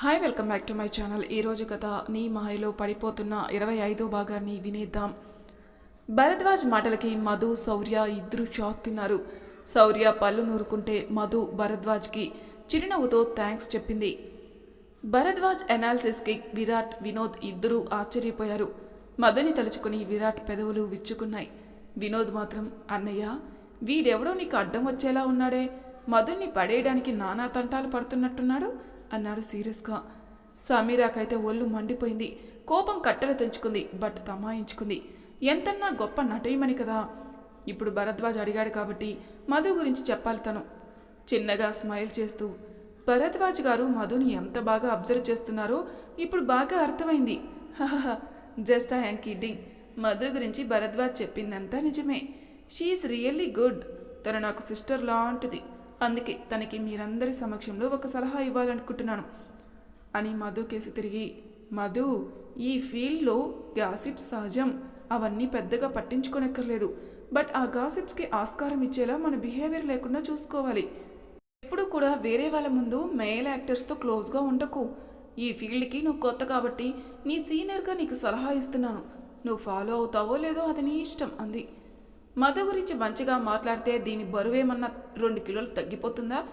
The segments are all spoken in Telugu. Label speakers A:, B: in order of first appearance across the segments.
A: Hi welcome back to my channel ఈరోజు కథ నీ మాయలో పడిపోతున్న ఇరవై ఐదో భాగాన్ని వినేద్దాం. భరద్వాజ్ మాటలకి మధు శౌర్య ఇద్దరు షాక్ తిన్నారు. శౌర్య పళ్ళు నూరుకుంటే మధు భరద్వాజ్కి చిరునవ్వుతో థ్యాంక్స్ చెప్పింది. భరద్వాజ్ అనాలిసిస్కి విరాట్ వినోద్ ఇద్దరూ ఆశ్చర్యపోయారు. మధుని తలుచుకుని విరాట్ పెదవులు విచ్చుకున్నాయి. వినోద్ మాత్రం అన్నయ్య వీడెవడో నీకు అడ్డం వచ్చేలా ఉన్నాడే? మధుని పడేయడానికి నానా తంటాలు పడుతున్నట్టున్నాడు? అన్నాడు సీరియస్గా. సమీరాకైతే ఒళ్ళు మండిపోయింది. కోపం కట్టెలు తెంచుకుంది బట్ తమాయించుకుంది. ఎంతన్నా గొప్ప నటయమని కదా. ఇప్పుడు భరద్వాజ్ అడిగాడు కాబట్టి మధు గురించి చెప్పాలి తను. చిన్నగా స్మైల్ చేస్తూ భరద్వాజ్ గారు మధుని ఎంత బాగా అబ్జర్వ్ చేస్తున్నారో ఇప్పుడు బాగా అర్థమైంది. హహహ జస్ట్ ఐఎమ్ కిడ్డింగ్. మధు గురించి భరద్వాజ్ చెప్పిందంతా నిజమే. She's really good. తను నాకు సిస్టర్ లాంటిది. అందుకే తనకి మీరందరి సమక్షంలో ఒక సలహా ఇవ్వాలనుకుంటున్నాను. అని మధు కేసి తిరిగి మధు ఈ ఫీల్డ్లో గాసిప్స్ సహజం. అవన్నీ పెద్దగా పట్టించుకోనక్కర్లేదు. బట్ ఆ గాసిప్స్కి ఆస్కారం ఇచ్చేలా మన బిహేవియర్ లేకుండా చూసుకోవాలి. ఎప్పుడు కూడా వేరే వాళ్ళ ముందు మేల్ యాక్టర్స్తో క్లోజ్గా ఉండకు. ఈ ఫీల్డ్కి నువ్వు కొత్త కాబట్టి నీ సీనియర్గా నీకు సలహా ఇస్తున్నాను. నువ్వు ఫాలో అవుతావో లేదో అది నీ ఇష్టం అంది. మధు గురించి మంచిగా మాట్లాడితే దీని బరువేమన్నా రెండు కిలోలు తగ్గిపోతుందా?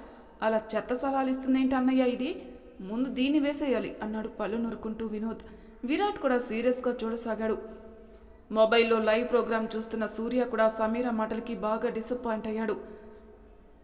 A: అలా చెత్త సలహాలు ఇస్తుందేంటి అన్నయ్య ఇది? ముందు దీన్ని వేసేయాలి అన్నాడు పళ్ళు నూరుకుంటూ వినోద్. విరాట్ కూడా సీరియస్గా చూడసాగాడు. మొబైల్లో లైవ్ ప్రోగ్రాం చూస్తున్న సూర్య కూడా సమీర మాటలకి బాగా డిసప్పాయింట్ అయ్యాడు.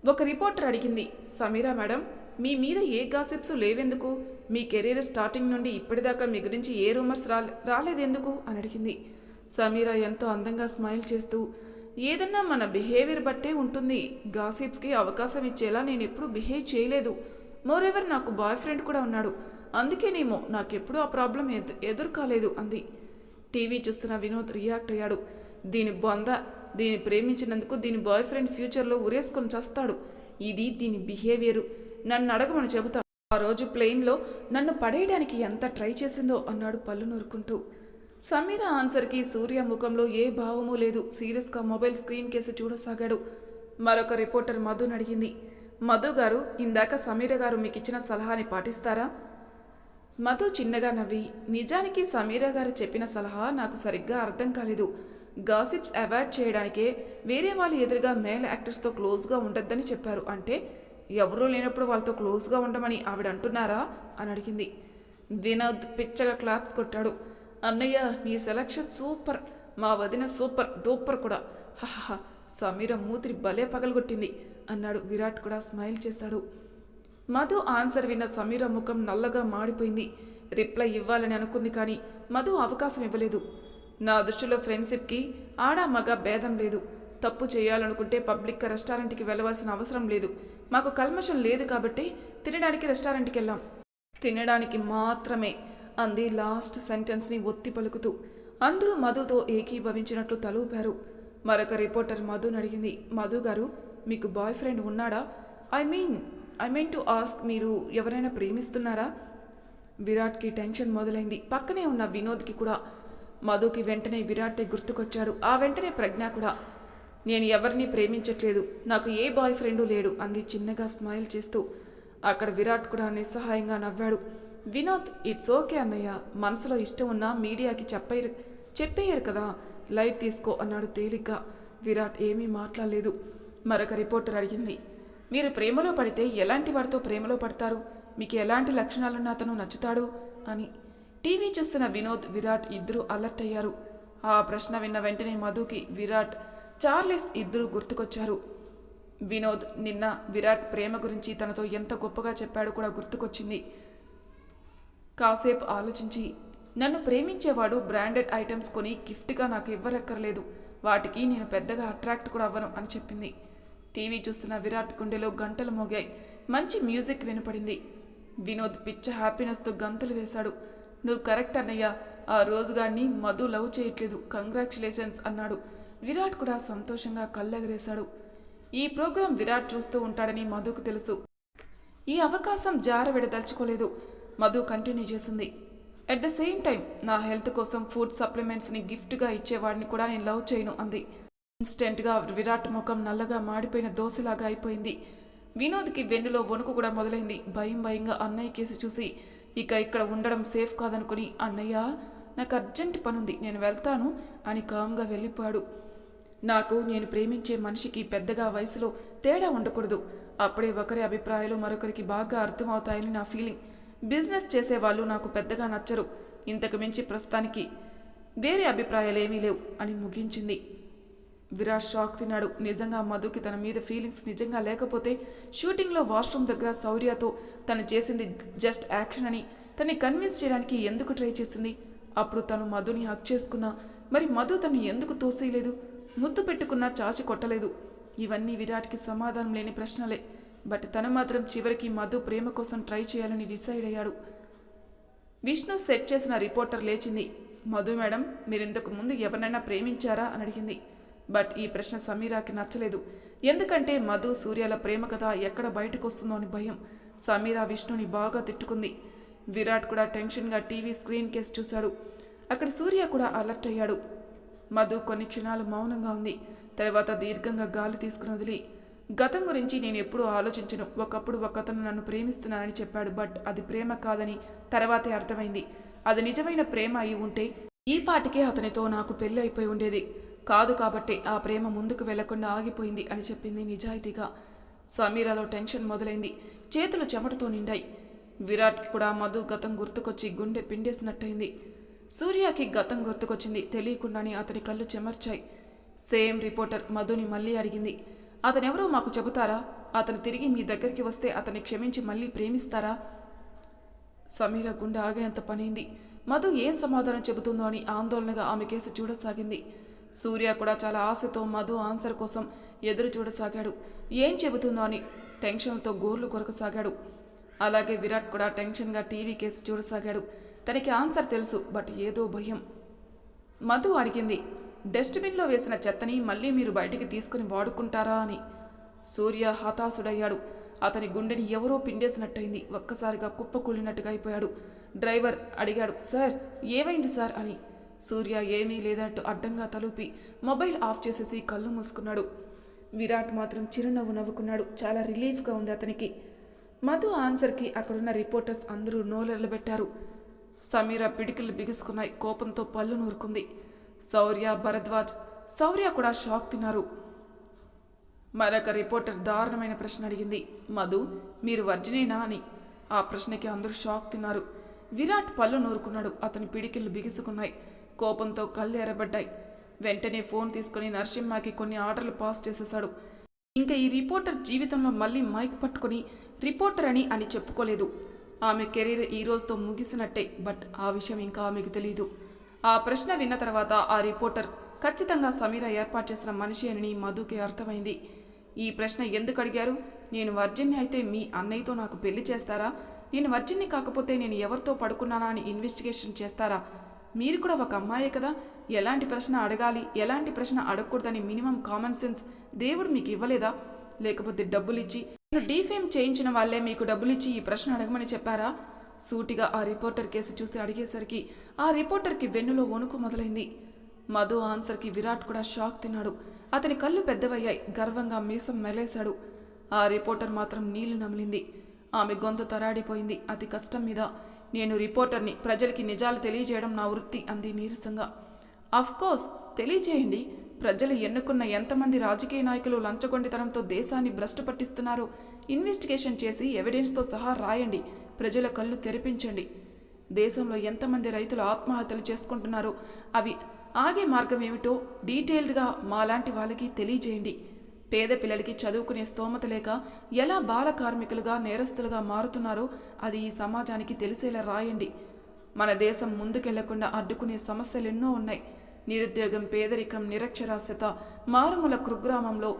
A: ఒక రిపోర్టర్ అడిగింది సమీరా మేడం మీ మీద ఏ గాసిప్స్ లేవెందుకు? మీ కెరీర్ స్టార్టింగ్ నుండి ఇప్పటిదాకా మీ గురించి ఏ రూమర్స్ రాలే రాలేదెందుకు? అని అడిగింది. సమీరా ఎంతో అందంగా స్మైల్ చేస్తూ ఏదన్నా మన బిహేవియర్ బట్టే ఉంటుంది. గాసిప్స్కి అవకాశం ఇచ్చేలా నేను ఎప్పుడూ బిహేవ్ చేయలేదు. మోరెవర్ నాకు బాయ్ ఫ్రెండ్ కూడా ఉన్నాడు. అందుకేనేమో నాకెప్పుడు ఆ ప్రాబ్లం ఎదు ఎదురు కాలేదు అంది. టీవీ చూస్తున్న వినోద్ రియాక్ట్ అయ్యాడు. దీని బొంద దీన్ని ప్రేమించినందుకు దీని బాయ్ ఫ్రెండ్ ఫ్యూచర్లో ఉరేసుకొని చస్తాడు. ఇది దీని బిహేవియరు. నన్ను అడగమని చెబుతా ఆ రోజు ప్లేన్లో నన్ను పడేయడానికి ఎంత ట్రై చేసిందో అన్నాడు పళ్ళు నూరుకుంటూ. సమీర ఆన్సర్కి సూర్య ముఖంలో ఏ భావమూ లేదు. సీరియస్గా మొబైల్ స్క్రీన్ కేసు చూడసాగాడు. మరొక రిపోర్టర్ మధుని అడిగింది మధు గారు ఇందాక సమీర గారు మీకు ఇచ్చిన సలహాని పాటిస్తారా? మధు చిన్నగా నవ్వి నిజానికి సమీరా గారు చెప్పిన సలహా నాకు సరిగ్గా అర్థం కాలేదు. గాసిప్స్ అవాయిడ్ చేయడానికే వేరే వాళ్ళు ఎదురుగా మేల్ యాక్టర్స్తో క్లోజ్గా ఉండొద్దని చెప్పారు. అంటే ఎవరూ లేనప్పుడు వాళ్ళతో క్లోజ్గా ఉండమని ఆవిడ అంటున్నారా అని అడిగింది. వినోద్ పిచ్చగా క్లాప్స్ కొట్టాడు. అన్నయ్య నీ సెలక్షన్ సూపర్ మా వదిన సూపర్ దూపర్ కూడా. హహహ సమీర మూతిరి భలే పగలగొట్టింది అన్నాడు విరాట్ కూడా స్మైల్ చేశాడు. మధు ఆన్సర్ విన్న సమీర ముఖం నల్లగా మాడిపోయింది. రిప్లై ఇవ్వాలని అనుకుంది కానీ మధు అవకాశం ఇవ్వలేదు. నా దృష్టిలో ఫ్రెండ్షిప్కి ఆడా మగ భేదం లేదు. తప్పు చేయాలనుకుంటే పబ్లిక్ రెస్టారెంట్కి వెళ్ళవలసిన అవసరం లేదు. మాకు కల్మషం లేదు కాబట్టి తినడానికి రెస్టారెంట్కి వెళ్ళాం. తినడానికి మాత్రమే. అంది లాస్ట్ సెంటెన్స్ని ఒత్తి పలుకుతూ. అందరూ మధుతో ఏకీభవించినట్లు తలూపారు. మరొక రిపోర్టర్ మధుని అడిగింది మధు గారు మీకు బాయ్ ఫ్రెండ్ ఉన్నాడా? I mean I mean to ask మీరు ఎవరైనా ప్రేమిస్తున్నారా? విరాట్కి టెన్షన్ మొదలైంది. పక్కనే ఉన్న వినోద్కి కూడా. మధుకి వెంటనే విరాటే గుర్తుకొచ్చాడు. ఆ వెంటనే ప్రజ్ఞ కూడా. నేను ఎవరిని ప్రేమించట్లేదు. నాకు ఏ బాయ్ ఫ్రెండు లేడు అంది చిన్నగా స్మైల్ చేస్తూ. అక్కడ విరాట్ కూడా నిస్సహాయంగా నవ్వాడు. వినోద్ ఇట్స్ ఓకే అన్నయ్య. మనసులో ఇష్టం ఉన్నా మీడియాకి చెప్పయ్యరు చెప్పేయరు కదా. లైట్ తీసుకో అన్నాడు తేలిగ్గా. విరాట్ ఏమీ మాట్లాడలేదు. మరొక రిపోర్టర్ అడిగింది. మీరు ప్రేమలో పడితే ఎలాంటి వాడితో ప్రేమలో పడతారు? మీకు ఎలాంటి లక్షణాలున్న అతను నచ్చుతాడు? అని. టీవీ చూస్తున్న వినోద్ విరాట్ ఇద్దరూ అలర్ట్ అయ్యారు. ఆ ప్రశ్న విన్న వెంటనే మధుకి విరాట్ చార్లెస్ ఇద్దరు గుర్తుకొచ్చారు. వినోద్ నిన్న విరాట్ ప్రేమ గురించి తనతో ఎంత గొప్పగా చెప్పాడో కూడా గుర్తుకొచ్చింది. కాసేపు ఆలోచించి నన్ను ప్రేమించేవాడు బ్రాండెడ్ ఐటమ్స్ కొని గిఫ్ట్గా నాకు ఇవ్వరక్కర్లేదు వాటికి నేను పెద్దగా అట్రాక్ట్ కూడా అవ్వను అని చెప్పింది. టీవీ చూస్తున్న విరాట్ గుండెలో గంటలు మోగాయి. మంచి మ్యూజిక్ వినపడింది. వినోద్ పిచ్చ హ్యాపీనెస్తో గంతులు వేశాడు. నువ్వు కరెక్ట్ అన్నయ్య. ఆ రోజుగాన్ని మధు లవ్ చేయట్లేదు. కంగ్రాచులేషన్స్ అన్నాడు. విరాట్ కూడా సంతోషంగా కళ్ళెగరేశాడు. ఈ ప్రోగ్రాం విరాట్ చూస్తూ ఉంటాడని మధుకు తెలుసు. ఈ అవకాశం జారవిడదలుచుకోలేదు. మధు కంటిన్యూ చేసింది. అట్ ద సేమ్ టైం నా హెల్త్ కోసం ఫుడ్ సప్లిమెంట్స్ని గిఫ్ట్గా ఇచ్చేవాడిని కూడా నేను లవ్ చేయను అంది. ఇన్స్టెంట్గా విరాట్ ముఖం నల్లగా మాడిపోయిన దోశలాగా అయిపోయింది. వినోద్కి వెన్నులో వణుకు కూడా మొదలైంది. భయం భయంగా అన్నయ్య కేసు చూసి ఇక ఇక్కడ ఉండడం సేఫ్ కాదనుకుని అన్నయ్య నాకు అర్జెంట్ పనుంది నేను వెళ్తాను అని కామ్గా వెళ్ళిపోయాడు. నాకు నేను ప్రేమించే మనిషికి పెద్దగా వయసులో తేడా ఉండకూడదు. అప్పుడే ఒకరి అభిప్రాయాలు మరొకరికి బాగా అర్థమవుతాయని నా ఫీలింగ్ బిజినెస్ చేసేవాళ్ళు నాకు పెద్దగా నచ్చరు. ఇంతకు మించి ప్రస్తుతానికి వేరే అభిప్రాయాలు ఏమీ లేవు అని ముగించింది. విరాట్ షాక్ తిన్నాడు. నిజంగా మధుకి తన మీద ఫీలింగ్స్ నిజంగా లేకపోతే షూటింగ్లో వాష్రూమ్ దగ్గర శౌర్యతో తను చేసింది జస్ట్ యాక్షన్ అని తన్ని కన్విన్స్ చేయడానికి ఎందుకు ట్రై చేసింది? అప్పుడు తను మధుని హక్ చేసుకున్నా మరి మధు తను ఎందుకు తోసేయలేదు? ముద్దు పెట్టుకున్నా చాచి కొట్టలేదు. ఇవన్నీ విరాట్కి సమాధానం లేని ప్రశ్నలే. బట్ తను మాత్రం చివరికి మధు ప్రేమ కోసం ట్రై చేయాలని డిసైడ్ అయ్యాడు. విష్ణు సెట్ చేసిన రిపోర్టర్ లేచింది. మధు మేడం మీరు ఇంతకు ముందు ఎవరినైనా ప్రేమించారా అని అడిగింది. బట్ ఈ ప్రశ్న సమీరాకి నచ్చలేదు. ఎందుకంటే మధు సూర్యాల ప్రేమ కథ ఎక్కడ బయటకు వస్తుందో అని భయం. సమీరా విష్ణుని బాగా తిట్టుకుంది. విరాట్ కూడా టెన్షన్గా టీవీ స్క్రీన్ కేసు చూశాడు. అక్కడ సూర్య కూడా అలర్ట్ అయ్యాడు. మధు కొన్ని క్షణాలు మౌనంగా ఉంది. తర్వాత దీర్ఘంగా గాలి తీసుకుని వదిలి గతం గురించి నేను ఎప్పుడూ ఆలోచించను. ఒకప్పుడు ఒకతను నన్ను ప్రేమిస్తున్నానని చెప్పాడు బట్ అది ప్రేమ కాదని తర్వాతే అర్థమైంది. అది నిజమైన ప్రేమ అయి ఉంటే ఈ పాటికే అతనితో నాకు పెళ్ళి అయిపోయి ఉండేది. కాదు కాబట్టే ఆ ప్రేమ ముందుకు వెళ్ళకుండా ఆగిపోయింది అని చెప్పింది నిజాయితీగా. సమీరాలో టెన్షన్ మొదలైంది. చేతులు చెమటతో నిండాయి. విరాట్కి కూడా మధు గతం గుర్తుకొచ్చి గుండె పిండేసినట్టయింది. సూర్యకి గతం గుర్తుకొచ్చింది తెలియకుండానే అతని కళ్ళు చెమర్చాయి. సేమ్ రిపోర్టర్ మధుని మళ్ళీ అడిగింది. అతనెవరో మాకు చెబుతారా? అతను తిరిగి మీ దగ్గరికి వస్తే అతన్ని క్షమించి మళ్ళీ ప్రేమిస్తారా? సమీర గుండె ఆగినంత పనైంది. మధు ఏం సమాధానం చెబుతుందో అని ఆందోళనగా ఆమె కేసు చూడసాగింది. సూర్య కూడా చాలా ఆశతో మధు ఆన్సర్ కోసం ఎదురు చూడసాగాడు. ఏం చెబుతుందో అని టెన్షన్తో గోర్లు కొరకసాగాడు. అలాగే విరాట్ కూడా టెన్షన్గా టీవీ కేసు చూడసాగాడు. తనకి ఆన్సర్ తెలుసు బట్ ఏదో భయం. మధు అడిగింది డస్ట్బిన్లో వేసిన చెత్తని మళ్ళీ మీరు బయటికి తీసుకుని వాడుకుంటారా అని. సూర్య హతాశుడయ్యాడు. అతని గుండెని ఎవరో పిండేసినట్టయింది. ఒక్కసారిగా కుప్పకూలినట్టుగా అయిపోయాడు. డ్రైవర్ అడిగాడు సార్ ఏమైంది సార్? అని. సూర్య ఏమీ లేదన్నట్టు అడ్డంగా తలుపి మొబైల్ ఆఫ్ చేసేసి కళ్ళు మూసుకున్నాడు. విరాట్ మాత్రం చిరునవ్వు నవ్వుకున్నాడు. చాలా రిలీఫ్గా ఉంది అతనికి. మధు ఆన్సర్కి అక్కడున్న రిపోర్టర్స్ అందరూ నోలెళ్ళబెట్టారు సమీర పిడికిలు బిగుసుకున్నాయి. కోపంతో పళ్ళు నూరుకుంది. శౌర్య భరద్వాజ్ శౌర్య కూడా షాక్ తిన్నారు. మరొక రిపోర్టర్ దారుణమైన ప్రశ్న అడిగింది. మధు మీరు వర్జినేనా అని. ఆ ప్రశ్నకి అందరూ షాక్ తిన్నారు. విరాట్ పళ్ళు నూరుకున్నాడు. అతని పిడికిళ్ళు బిగుసుకున్నాయి. కోపంతో కళ్ళు ఎర్రబడ్డాయి. వెంటనే ఫోన్ తీసుకుని నరసింహకి కొన్ని ఆర్డర్లు పాస్ చేసేశాడు. ఇంకా ఈ రిపోర్టర్ జీవితంలో మళ్ళీ మైక్ పట్టుకుని రిపోర్టర్ అని అని చెప్పుకోలేదు. ఆమె కెరీర్ ఈ రోజుతో ముగిసినట్టే. బట్ ఆ విషయం ఇంకా ఆమెకు తెలియదు ఆ ప్రశ్న విన్న తర్వాత ఆ రిపోర్టర్ ఖచ్చితంగా సమీర ఏర్పాటు చేసిన మనిషి అని మధుకి అర్థమైంది. ఈ ప్రశ్న ఎందుకు అడిగారు? నేను వర్జిన్ని అయితే మీ అన్నయ్యతో నాకు పెళ్ళి చేస్తారా? నేను వర్జిన్ని కాకపోతే నేను ఎవరితో పడుకున్నానా అని ఇన్వెస్టిగేషన్ చేస్తారా? మీరు కూడా ఒక అమ్మాయే కదా? ఎలాంటి ప్రశ్న అడగాలి? ఎలాంటి ప్రశ్న అడగకూడదని మినిమం కామన్ సెన్స్ దేవుడు మీకు ఇవ్వలేదా? లేకపోతే డబ్బులిచ్చి నేను డీఫేమ్ చేయించిన వాళ్ళే మీకు డబ్బులిచ్చి ఈ ప్రశ్న అడగమని చెప్పారా? సూటిగా ఆ రిపోర్టర్ కేసు చూసి అడిగేసరికి ఆ రిపోర్టర్కి వెన్నులో వణుకు మొదలైంది. మధు ఆన్సర్కి విరాట్ కూడా షాక్ తిన్నాడు. అతని కళ్ళు పెద్దవయ్యాయి. గర్వంగా మీసం మెలేశాడు. ఆ రిపోర్టర్ మాత్రం నీళ్ళు నమిలింది. ఆమె గొంతు తరాడిపోయింది. అతి కష్టం మీద నేను రిపోర్టర్ని ప్రజలకి నిజాలు తెలియజేయడం నా వృత్తి అంది నీరసంగా. కోర్స్ తెలియజేయండి ప్రజలు ఎన్నుకున్న ఎంతమంది రాజకీయ నాయకులు లంచగొండితనంతో దేశాన్ని భ్రష్టు పట్టిస్తున్నారో ఇన్వెస్టిగేషన్ చేసి ఎవిడెన్స్తో సహా రాయండి. ప్రజల కళ్ళు తెరిపించండి. దేశంలో ఎంతమంది రైతులు ఆత్మహత్యలు చేసుకుంటున్నారో అవి ఆగే మార్గం ఏమిటో డీటెయిల్డ్గా మాలాంటి వాళ్ళకి తెలియజేయండి. పేద పిల్లలకి చదువుకునే స్తోమత లేక ఎలా బాల కార్మికులుగా నేరస్తులుగా మారుతున్నారో అది ఈ సమాజానికి తెలిసేలా రాయండి. మన దేశం ముందుకెళ్ళకుండా అడ్డుకునే సమస్యలెన్నో ఉన్నాయి. నిరుద్యోగం పేదరికం నిరక్షరాస్యత మారుమూల కుగ్రామంలో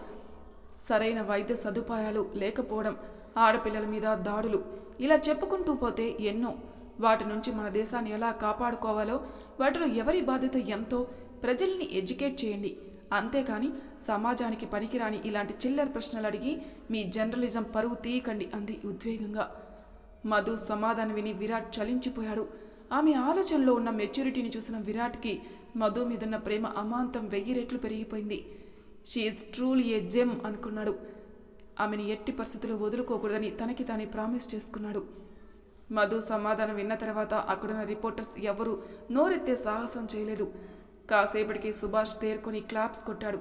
A: సరైన వైద్య సదుపాయాలు లేకపోవడం ఆడపిల్లల మీద దాడులు ఇలా చెప్పుకుంటూ పోతే ఎన్నో. వాటి నుంచి మన దేశాన్ని ఎలా కాపాడుకోవాలో వాటిలో ఎవరి బాధ్యత ఎంతో ప్రజల్ని ఎడ్యుకేట్ చేయండి. అంతేకాని సమాజానికి పనికిరాని ఇలాంటి చిల్లర ప్రశ్నలు అడిగి మీ జర్నలిజం పరువు తీయకండి అంది ఉద్వేగంగా. మధు సమాధానం విని విరాట్ చలించిపోయాడు. ఆమె ఆలోచనలో ఉన్న మెచ్యూరిటీని చూసిన విరాట్కి మధు మీదున్న ప్రేమ అమాంతం వెయ్యి రెట్లు పెరిగిపోయింది. షీఈస్ ట్రూలీ ఏ జెమ్ అనుకున్నాడు. ఆమెను ఎట్టి పరిస్థితులు వదులుకోకూడదని తనకి తానే ప్రామిస్ చేసుకున్నాడు. మధు సమాధానం విన్న తర్వాత అక్కడున్న రిపోర్టర్స్ ఎవరూ నోరెత్తే సాహసం చేయలేదు. కాసేపటికి సుభాష్ తేరుకొని క్లాప్స్ కొట్టాడు.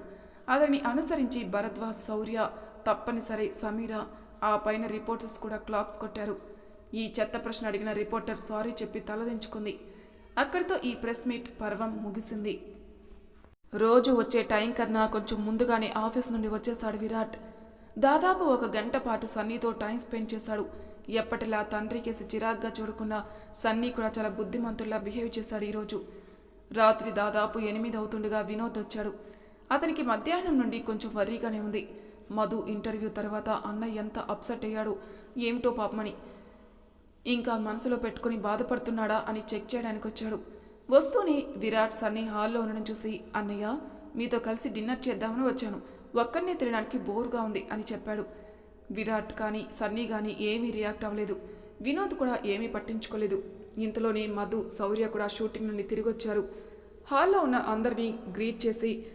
A: అతన్ని అనుసరించి భరద్వాజ్ శౌర్య తప్పనిసరి సమీర ఆ పైన రిపోర్టర్స్ కూడా క్లాప్స్ కొట్టారు. ఈ చెత్త ప్రశ్న అడిగిన రిపోర్టర్ సారీ చెప్పి తలదించుకుంది అక్కడితో ఈ ప్రెస్ మీట్ పర్వం ముగిసింది. రోజు వచ్చే టైం కన్నా కొంచెం ముందుగానే ఆఫీస్ నుండి వచ్చేశాడు విరాట్. దాదాపు ఒక గంట పాటు సన్నీతో టైం స్పెండ్ చేశాడు. ఎప్పటిలా తండ్రి కేసి చిరాగ్గా చూడకున్న సన్నీ కూడా చాలా బుద్ధిమంతుల్లా బిహేవ్ చేశాడు ఈరోజు రాత్రి దాదాపు ఎనిమిది అవుతుండగా వినోద్ వచ్చాడు. అతనికి మధ్యాహ్నం నుండి కొంచెం వర్రీగానే ఉంది. మధు ఇంటర్వ్యూ తర్వాత అన్న ఎంత అప్సెట్ అయ్యాడు? ఏమిటో పాపమని. ఇంకా మనసులో పెట్టుకుని బాధపడుతున్నాడా అని చెక్ చేయడానికి వచ్చాడు. వస్తూనే విరాట్ సన్నీ హాల్లో ఉండడం చూసి అన్నయ్య మీతో కలిసి డిన్నర్ చేద్దామని వచ్చాను. ఒక్కరినే తినడానికి బోరుగా ఉంది అని చెప్పాడు. విరాట్ కానీ సన్నీ కానీ ఏమీ రియాక్ట్ అవ్వలేదు. వినోద్ కూడా ఏమీ పట్టించుకోలేదు. ఇంతలోనే మధు శౌర్య కూడా షూటింగ్ నుండి తిరిగి వచ్చారు హాల్లో ఉన్న అందరినీ గ్రీట్ చేసి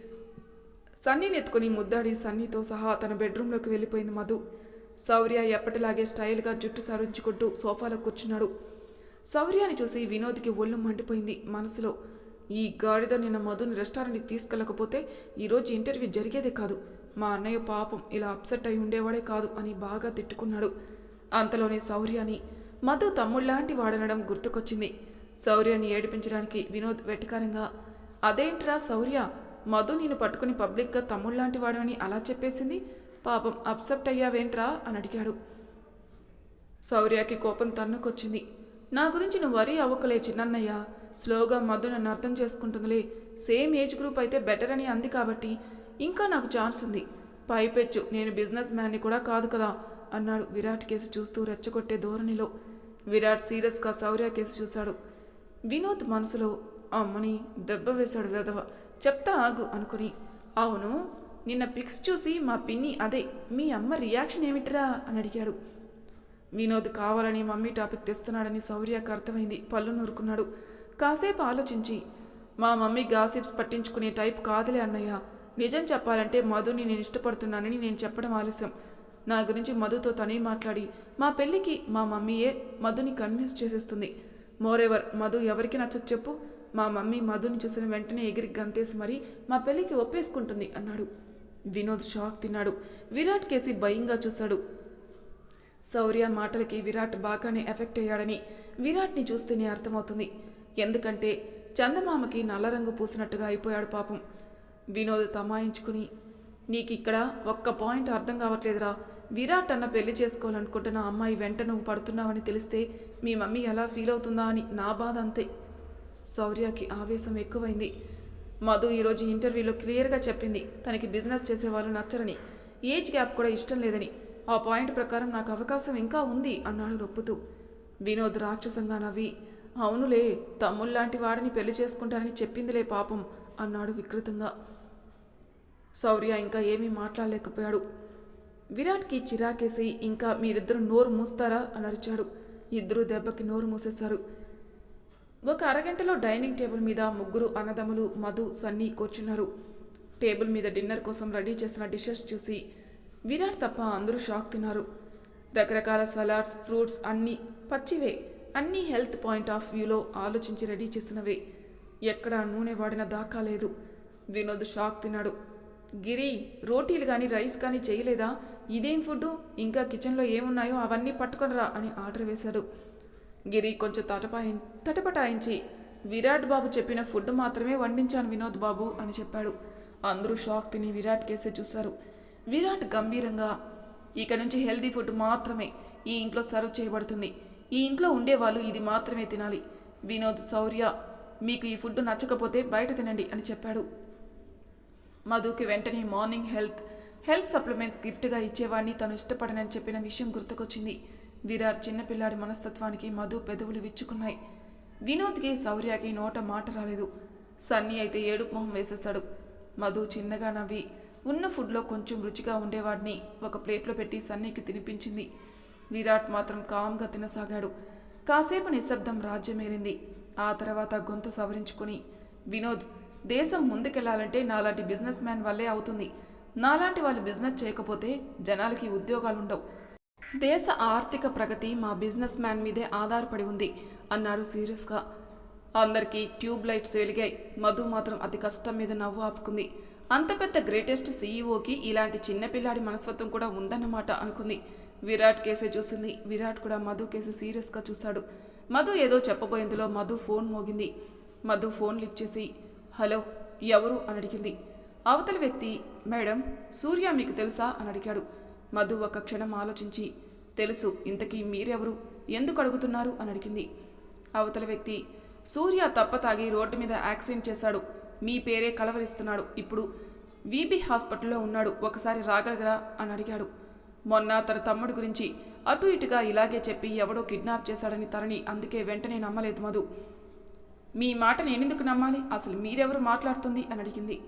A: సన్నీని ఎత్తుకుని ముద్దాడి సన్నీతో సహా తన బెడ్రూమ్లోకి వెళ్ళిపోయింది మధు. శౌర్య ఎప్పటిలాగే స్టైల్గా జుట్టు సరించుకుంటూ సోఫాలో కూర్చున్నాడు. శౌర్యాన్ని చూసి వినోద్కి ఒళ్ళు మండిపోయింది మనసులో. ఈ గాడిద నిన్న మధుని రెస్టారెంట్కి తీసుకెళ్ళకపోతే ఈరోజు ఇంటర్వ్యూ జరిగేదే కాదు. మా అన్నయ్య పాపం ఇలా అప్సెట్ అయి ఉండేవాడే కాదు అని బాగా తిట్టుకున్నాడు. అంతలోనే శౌర్యాని మధు తమ్ముళ్ళాంటి వాడనడం గుర్తుకొచ్చింది. శౌర్యాన్ని ఏడిపించడానికి వినోద్ వెటకారంగా అదేంట్రా శౌర్య మధు నేను పట్టుకుని పబ్లిక్గా తమ్ముళ్ళాంటి వాడని అలా చెప్పేసింది? పాపం అప్సెప్ట్ అయ్యావేంట్రా? అని అడిగాడు. శౌర్యకి కోపం తన్నుకొచ్చింది. నా గురించి నువ్వు వరీ అవ్వకలే చిన్నన్నయ్య. స్లోగా మధు నన్ను అర్థం చేసుకుంటుందిలే. సేమ్ ఏజ్ గ్రూప్ అయితే బెటర్ అని అంది కాబట్టి ఇంకా నాకు ఛాన్స్ ఉంది. పైపెచ్చు నేను బిజినెస్ మ్యాన్ని కూడా కాదు కదా అన్నాడు విరాట్ కేసు చూస్తూ రెచ్చగొట్టే ధోరణిలో. విరాట్ సీరియస్గా శౌర్య కేసు చూశాడు. వినోద్ మనసులో అమ్మని దెబ్బ వేశాడు వెధవ చెప్తా ఆగు అనుకుని. అవును నిన్న పిక్స్ చూసి మా పిన్ని అదే మీ అమ్మ రియాక్షన్ ఏమిట్రా? అని అడిగాడు. వినోద్ కావాలని మమ్మీ టాపిక్ తెస్తున్నాడని శౌర్యకు అర్థమైంది పళ్ళు నూరుకున్నాడు. కాసేపు ఆలోచించి మా మమ్మీ గాసిప్స్ పట్టించుకునే టైప్ కాదులే అన్నయ్య. నిజం చెప్పాలంటే మధుని నేను ఇష్టపడుతున్నానని నేను చెప్పడం ఆలస్యం. నా గురించి మధుతో తనే మాట్లాడి మా పెళ్ళికి మా మమ్మీయే మధుని కన్విన్స్ చేసేస్తుంది. మోరెవర్ మధు ఎవరికి నచ్చదు చెప్పు. మా మమ్మీ మధుని చూసిన వెంటనే ఎగిరి గంతేసి మరీ మా పెళ్ళికి ఒప్పేసుకుంటుంది అన్నాడు. వినోద్ షాక్ తిన్నాడు. విరాట్ కేసి భయంగా చూశాడు శౌర్య మాటలకి విరాట్ బాగానే ఎఫెక్ట్ అయ్యాడని విరాట్ని చూస్తేనే అర్థమవుతుంది. ఎందుకంటే చందమామకి నల్ల రంగు పూసినట్టుగా అయిపోయాడు పాపం. వినోద్ తమాయించుకుని నీకు ఇక్కడ ఒక్క పాయింట్ అర్థం కావట్లేదురా. విరాట్ అన్న పెళ్ళి చేసుకోవాలనుకుంటున్న అమ్మాయి వెంట నువ్వు పడుతున్నావని తెలిస్తే మీ మమ్మీ ఎలా ఫీల్ అవుతుందా అని నా బాధ అంతే. శౌర్యకి ఆవేశం ఎక్కువైంది. మధు ఈరోజు ఇంటర్వ్యూలో క్లియర్గా చెప్పింది తనకి బిజినెస్ చేసేవాళ్ళు నచ్చరని. ఏజ్ గ్యాప్ కూడా ఇష్టం లేదని. ఆ పాయింట్ ప్రకారం నాకు అవకాశం ఇంకా ఉంది అన్నాడు రొప్పుతూ. వినోద్ రాక్షసంగా నవ్వి అవునులే తమ్ముళ్ళాంటి వాడిని పెళ్ళి చేసుకుంటానని చెప్పిందిలే పాపం అన్నాడు వికృతంగా. శౌర్య ఇంకా ఏమీ మాట్లాడలేకపోయాడు. విరాట్కి చిరాకేసి ఇంకా మీరిద్దరు నోరు మూస్తారా? అని అరిచాడు ఇద్దరు దెబ్బకి నోరు మూసేశారు. ఒక అరగంటలో డైనింగ్ టేబుల్ మీద ముగ్గురు అన్నదమ్ములు మధు సన్నీ కూర్చున్నారు. టేబుల్ మీద డిన్నర్ కోసం రెడీ చేసిన డిషెస్ చూసి విరాట్ తప్ప అందరూ షాక్ తిన్నారు. రకరకాల సలాడ్స్ ఫ్రూట్స్ అన్నీ పచ్చివే. అన్నీ హెల్త్ పాయింట్ ఆఫ్ వ్యూలో ఆలోచించి రెడీ చేసినవే. ఎక్కడా నూనె వాడిన దాకా లేదు. వినోద్ షాక్ తిన్నాడు. గిరి రోటీలు కానీ రైస్ కానీ చేయలేదా? ఇదేం ఫుడ్ ఇంకా కిచెన్లో ఏమున్నాయో అవన్నీ పట్టుకొనరా అని ఆర్డర్ వేశాడు. గిరి కొంచెం తటపాయి తటపటాయించి విరాట్ బాబు చెప్పిన ఫుడ్ మాత్రమే వండించాను వినోద్ బాబు అని చెప్పాడు. అందరూ షాక్ తిని విరాట్ కేసే చూశారు. విరాట్ గంభీరంగా ఇక నుంచి హెల్దీ ఫుడ్ మాత్రమే ఈ ఇంట్లో సర్వ్ చేయబడుతుంది. ఈ ఇంట్లో ఉండేవాళ్ళు ఇది మాత్రమే తినాలి. వినోద్ శౌర్య మీకు ఈ ఫుడ్ నచ్చకపోతే బయట తినండి అని చెప్పాడు. మధుకి వెంటనే మార్నింగ్ హెల్త్ హెల్త్ సప్లిమెంట్స్ గిఫ్ట్గా ఇచ్చేవాడిని తను ఇష్టపడనని చెప్పిన విషయం గుర్తుకొచ్చింది. విరాట్ చిన్నపిల్లాడి మనస్తత్వానికి మధు పెదవులు విచ్చుకున్నాయి. వినోద్కి శౌర్యకి నోట మాట రాలేదు. సన్నీ అయితే ఏడుపు మొహం వేసేశాడు మధు చిన్నగా నవ్వి ఉన్న ఫుడ్లో కొంచెం రుచిగా ఉండేవాడిని. ఒక ప్లేట్లో పెట్టి సన్నీకి తినిపించింది. విరాట్ మాత్రం కామ్గా తినసాగాడు. కాసేపు నిశ్శబ్దం రాజ్యమేలింది ఆ తర్వాత గొంతు సవరించుకుని వినోద్ దేశం ముందుకెళ్ళాలంటే నాలాంటి బిజినెస్ మ్యాన్ వల్లే అవుతుంది. నాలాంటి వాళ్ళు బిజినెస్ చేయకపోతే జనాలకి ఉద్యోగాలుండవు. దేశ ఆర్థిక ప్రగతి మా బిజినెస్ మ్యాన్ మీదే ఆధారపడి ఉంది అన్నాడు సీరియస్గా. అందరికీ ట్యూబ్ లైట్స్ వెలిగాయి. మధు మాత్రం అతి కష్టం మీద నవ్వు ఆపుకుంది. అంత పెద్ద గ్రేటెస్ట్ సీఈఓకి ఇలాంటి చిన్నపిల్లాడి మనస్తత్వం కూడా ఉందన్నమాట అనుకుంది. విరాట్ కేసే చూసింది. విరాట్ కూడా మధు కేసు సీరియస్గా చూశాడు. మధు ఏదో చెప్పబోయేందులో మధు ఫోన్ మోగింది. మధు ఫోన్ లిఫ్ట్ చేసి హలో ఎవరు? అని అడిగింది. అవతలి వ్యక్తి మేడం సూర్య మీకు తెలుసా? అని అడిగాడు. మధు ఒక క్షణం ఆలోచించి తెలుసు ఇంతకీ మీరెవరు? ఎందుకు అడుగుతున్నారు? అని అడిగింది. అవతల వ్యక్తి సూర్య తప్ప తాగి రోడ్డు మీద యాక్సిడెంట్ చేశాడు. మీ పేరే కలవరిస్తున్నాడు. ఇప్పుడు వీబీ హాస్పిటల్లో ఉన్నాడు. ఒకసారి రాగలగరా అని అడిగాడు. మొన్న తన తమ్ముడు గురించి అటు ఇటుగా ఇలాగే చెప్పి ఎవడో కిడ్నాప్ చేశాడని తనని అందుకే వెంటనే నమ్మలేదు మధు. మీ మాట నేనెందుకు నమ్మాలి? అసలు మీరెవరు మాట్లాడుతుంది? అని అడిగింది.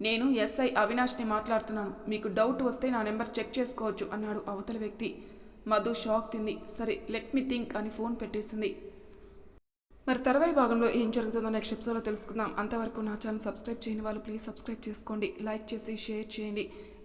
A: నేను ఎస్ఐ అవినాష్ని మాట్లాడుతున్నాను. మీకు డౌట్ వస్తే నా నెంబర్ చెక్ చేసుకోవచ్చు అన్నాడు అవతల వ్యక్తి. మధు షాక్ తింది. సరే లెట్ మీ థింక్ అని ఫోన్ పెట్టేసింది. మరి తర్వాయి భాగంలో ఏం జరుగుతుందో నెక్స్ట్ ఎపిసోడ్లో తెలుసుకుందాం. అంతవరకు నా ఛానల్ సబ్స్క్రైబ్ చేయని వాళ్ళు ప్లీజ్ సబ్స్క్రైబ్ చేసుకోండి. లైక్ చేసి షేర్ చేయండి.